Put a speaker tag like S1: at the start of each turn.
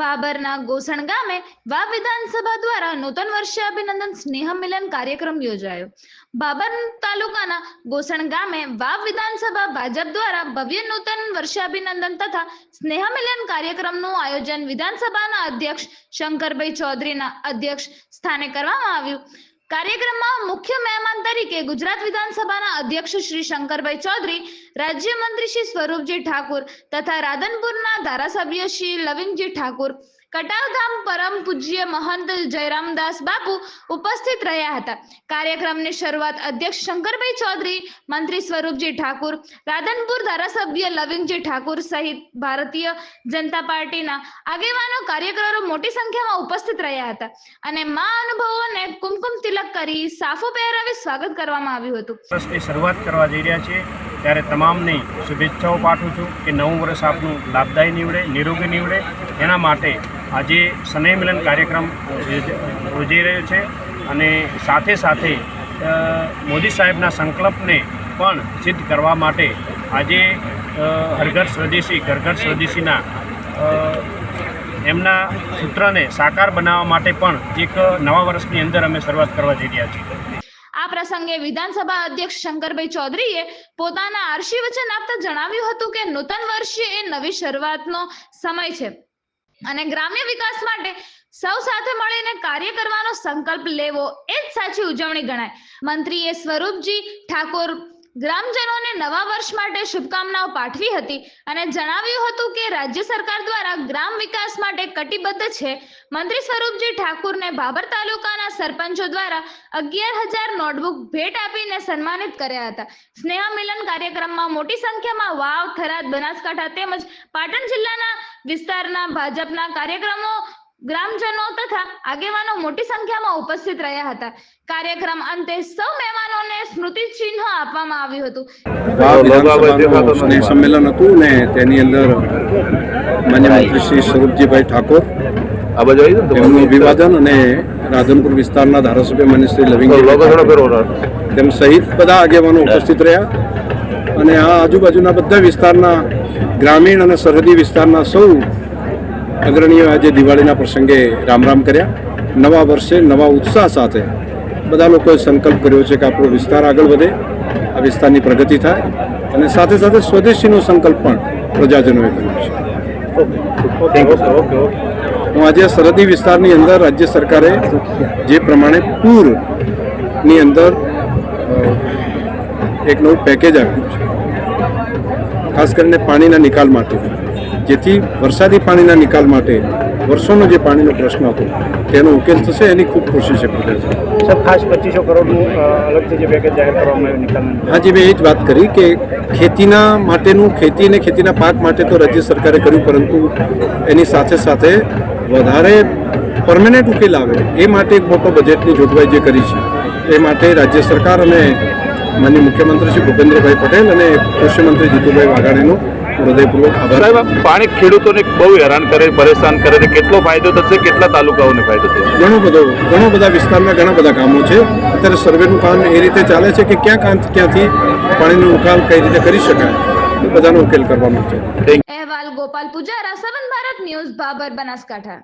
S1: બાબરના ગોસણ ગામે વાવ વિધાનસભા દ્વારા નૂતન વર્ષે અભિનંદન, સ્નેહ મિલન કાર્યક્રમ યોજાયો. બાબર તાલુકાના ગોસણ ગામે વાવ વિધાનસભા ભાજપ દ્વારા ભવ્ય નૂતન વર્ષાભિનંદન તથા સ્નેહ મિલન કાર્યક્રમનું આયોજન વિધાનસભાના અધ્યક્ષ શંકરભાઈ ચૌધરીના અધ્યક્ષ સ્થાને કરવામાં આવ્યું. કાર્યક્રમમાં મુખ્ય મહેમાન તરીકે ગુજરાત વિધાનસભાના અધ્યક્ષ શ્રી શંકરભાઈ ચૌધરી, રાજ્યમંત્રી શ્રી સ્વરૂપજી ઠાકુર તથા રાધનપુરના ધારાસભ્ય શ્રી લવિંગજી ઠાકુર કટાવધામ પરમ પૂજ્ય મહંત જયરામદાસ બાપુ ઉપસ્થિત રહ્યા હતા. કાર્યક્રમની શરૂઆત અધ્યક્ષ શંકરભાઈ ચૌધરી, મંત્રી સ્વરૂપજી ઠાકુર, રાધનપુર ધારાસભ્ય લવિંગજી ઠાકુર સહિત ભારતીય જનતા પાર્ટીના આગેવાનો કાર્યકરો મોટી સંખ્યામાં ઉપસ્થિત રહ્યા હતા અને મા અનુભવોને કુમકુમ તિલક કરી સાફો પહેરાવી સ્વાગત કરવામાં આવ્યું હતું.
S2: શરૂઆત કરવા જઈ રહ્યા છીએ. ત્યારે તમામને શુભેચ્છાઓ પાઠવું છું કે નવું વર્ષ આપનું લાભદાયી નીવડે, નિરોગી નીવડે. એના માટે આજે સ્નેહ મિલન કાર્યક્રમ યોજ- યોજાઈ રહ્યો છે અને સાથે સાથે મોદી સાહેબના સંકલ્પને પણ સિદ્ધ કરવા માટે આજે હરઘર સ્વદેશી ઘર ઘર સ્વદેશીના એમના સૂત્રને સાકાર બનાવવા માટે પણ એક નવા વર્ષની અંદર અમે શરૂઆત કરવા જઈ રહ્યા છીએ.
S1: આ પ્રસંગે વિધાનસભા અધ્યક્ષ શંકરભાઈ ચૌધરીએ પોતાના આરશી વચન આપતા જણાવ્યું હતું કે નૂતન વર્ષે એ નવી શરૂઆતનો સમય છે. અને ગ્રામ્ય વિકાસ માટે સૌ સાથે મળીને કાર્ય કરવાનો સંકલ્પ લેવો એ જ સાચી ઉજવણી ગણાય. મંત્રીએ સ્વરૂપજી ઠાકોર ગ્રામજનોને નવા વર્ષ માટે શુભકામનાઓ પાઠવી હતી અને જણાવ્યું હતું કે રાજ્ય સરકાર દ્વારા ગ્રામ વિકાસ માટે કટિબદ્ધ છે. મંત્રી સ્વરૂપજી ઠાકુરને બાબર તાલુકાના સરપંચો દ્વારા અગિયાર હજાર નોટબુક ભેટ આપીને સન્માનિત કર્યા હતા. સ્નેહ મિલન કાર્યક્રમમાં મોટી સંખ્યામાં વાવ, થરાદ, બનાસકાંઠા તેમજ પાટણ જિલ્લાના વિસ્તારના ભાજપના કાર્યક્રમો ગ્રામજનો તથા આગેવાનો મોટી સંખ્યામાં ઉપસ્થિત રહ્યા હતા. કાર્યક્રમ અંતે સૌ મહેમાનોને સ્મૃતિ ચિહ્ન આપવામાં આવ્યું હતું.
S3: સ્નેહ સંમેલન હતું ને તેની અંદર માન્ય મંત્રી શ્રી સ્વરૂપજીભાઈ ઠાકોર
S4: આ બાજુ
S3: એમનું અભિવાદન અને રાધનપુર વિસ્તારના ધારાસભ્ય માન્ય શ્રી
S4: લવિંગ
S3: તેમ સહિત બધા આગેવાનો ઉપસ્થિત રહ્યા. અને આ આજુબાજુના બધા વિસ્તારના ગ્રામીણ અને સરહદી વિસ્તારના સૌ અગ્રણીઓ આજે દિવાળીના પ્રસંગે રામ રામ કર્યા. નવા વર્ષે નવા ઉત્સાહ સાથે બધા લોકોએ સંકલ્પ કર્યો છે કે આપણો વિસ્તાર આગળ વધે આ વિસ્તારની પ્રગતિ થાય અને સાથે સાથે સ્વદેશીનો સંકલ્પ પણ પ્રજાજનોએ કર્યો છે. હું આજે આ સરહદી વિસ્તારની અંદર રાજ્ય સરકારે જે પ્રમાણે પૂરની અંદર એક નવું પેકેજ આપ્યું છે. ખાસ કરીને પાણીના નિકાલ માટે. જેથી વરસાદી પાણીના નિકાલ માટે વર્ષોનો જે પાણીનો પ્રશ્ન હતો તેનો ઉકેલ થશે એની ખૂબ ખુશી છે
S2: સર ખાસ પચીસો કરોડનું અલગથી જે પેકેજ જાહેર કરવામાં આવ્યું નિકાલનું
S3: આજે મેં એ જ વાત કરી કે ખેતીના માટેનું ખેતી અને ખેતીના પાક માટે તો રાજ્ય સરકારે કર્યું પરંતુ એની સાથે સાથે વધારે પરમેનન્ટ ઉકેલ આવે એ માટે એક મોટો બજેટની જોગવાઈ જે કરી છે એ માટે રાજ્ય સરકાર અને માનનીય મુખ્યમંત્રી શ્રી ભૂપેન્દ્રભાઈ પટેલ અને કૃષિમંત્રી જીતુભાઈ વાઘાણીનો હૃદયપૂર્વક આભાર.
S4: સાહેબ પાણી ખેડૂતોને બહુ હેરાન કરે પરેશાન કરે છે. કેટલો ફાયદો થશે કેટલા તાલુકાઓને ફાયદો થશે?
S3: ઘણો બધો ઘણો બધા વિસ્તારના ઘણા બધા કામો છે. અત્યારે સર્વેનું કામ એ રીતે ચાલે છે કે ક્યાં કાંત ક્યાંથી પાણીનો ઉકાલ કઈ રીતે કરી શકાય એ બધાનો ઉકેલ કરવાનો છે
S1: અહેવાલ ગોપાલ પૂજારા સવન ભારત ન્યૂઝ બાબર બનાસકાંઠા.